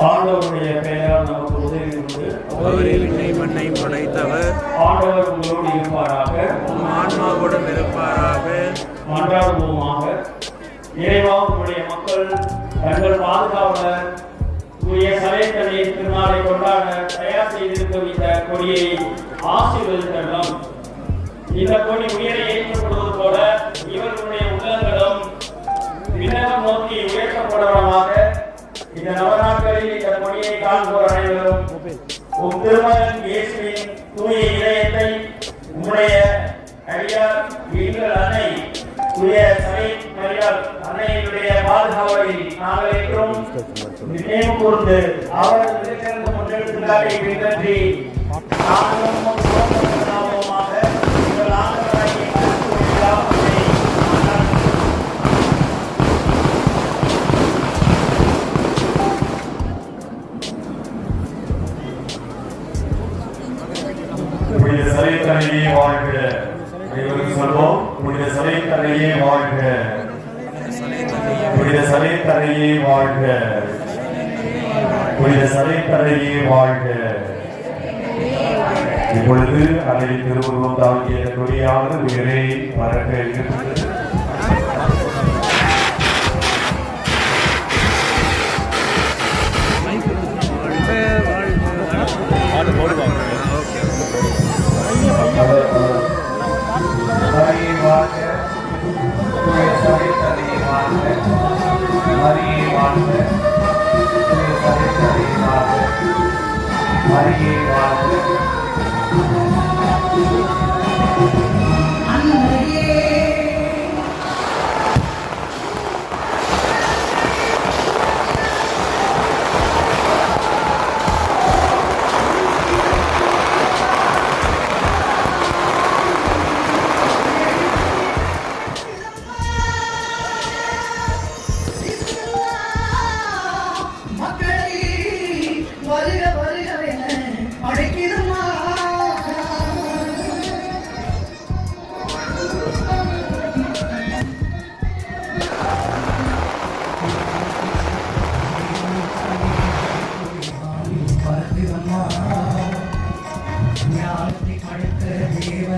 ஆண்டவருடைய பெயரால் நமக்கு உதவி உண்டு. அவரே விண்ணை மண்ணை படைத்தவர் ஆண்டவர் உங்களோடு இருப்பாராக. உம் ஆன்மாவுடன் இருப்பாராக. மன்றாடுவோமாக. இறைவா உங்களுடைய மக்கள் தங்கள் பாதுகாவலர் தூய சரைத்தனை திருநாளை கொண்டாட தயார் செய்திருக்கும் இந்த கொடியை ஆசீர்வதித்தரலாம் இந்த கொடி உயர ஏற்றப்படுவது போல காண்போர் அனைவரும் உம் இயேசுவின் தூய இதயத்தை உம்முடைய அடியார் எங்கள் அன்னை தூய சபை மரியாள் அன்னையினுடைய பாதுகாவலில் நாங்கள் என்றும் நினைவு கூர்ந்து அவரது பின்பற்றி நாங்களும் புனித தலையே வாழ்க. அனைவரும் சொல்வோம் புனித தலையே வாழ்க. புனித தலையே வாழ்க. புனித தலையே வாழ்க. இப்பொழுது அதை திருவுருவம் தாங்கிய கொடியானது உயிரை பறக்க இருக்கிறது Mari, uh,